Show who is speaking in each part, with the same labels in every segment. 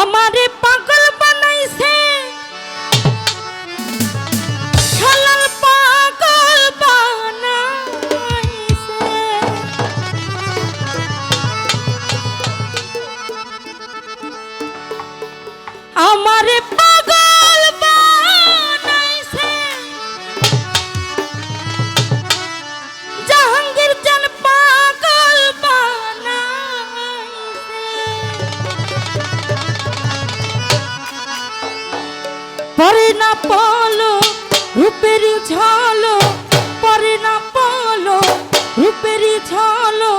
Speaker 1: আমারে পাগল বানাইছে। শালাল পাগল বানাইছে। আমারে না পলো রূপের ঝালো পরে না পলো রূপের ঝালো।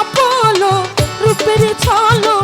Speaker 1: আপলো রূপের ছলো।